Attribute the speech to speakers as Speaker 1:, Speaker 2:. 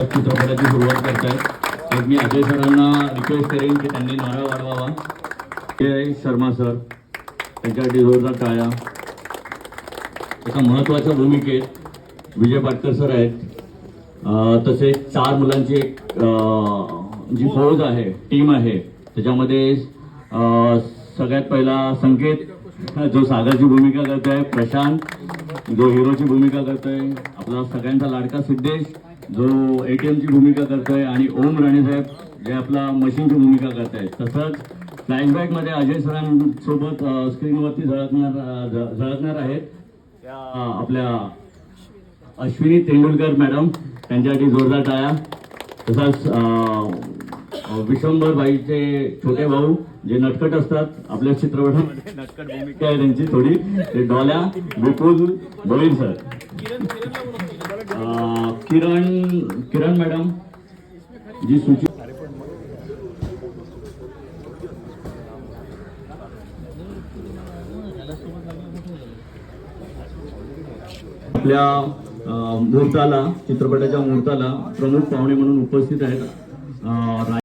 Speaker 1: चित्रपटाची सुरुवात करतायत. तर मी अजय सरांना रिक्वेस्ट करेन की त्यांनी नारळ वाढवावा. ते आहे शर्मा सर त्यांच्यासाठी जोरदार टाळ्या. एका महत्त्वाच्या भूमिकेत विजय पाटकर सर आहेत. तसेच चार मुलांची एक जी फौज आहे टीम आहे त्याच्यामध्ये सगळ्यात पहिला संकेत जो सागरची भूमिका करतोय प्रशांत जो हिरोची भूमिका करतोय आपला सगळ्यांचा लाडका सिद्धेश जो एटीएमची भूमिका करतोय आणि ओम राणेसाहेब जे आपला मशीनची भूमिका करतायत. तसंच फ्लॅशबॅकमध्ये अजय सरांसोबत स्क्रीनवरती झळकणार झळकणार आहेत. त्या आपल्या अश्विनी तेंडुलकर मॅडम त्यांच्यासाठी जोरदार टाळ्या. तसाच विश्वंभर बाईचे छोटे भाऊ जे नटकट असतात आपल्या चित्रपटामध्ये नटकट भूमिका आहे त्यांची थोडी. ते डॉल्या विपुल बळीन सर. किरण किरण मॅडम जी सूची आपल्या मुहूर्ताला चित्रपटाच्या मुहूर्ताला प्रमुख पाहुणे म्हणून उपस्थित आहेत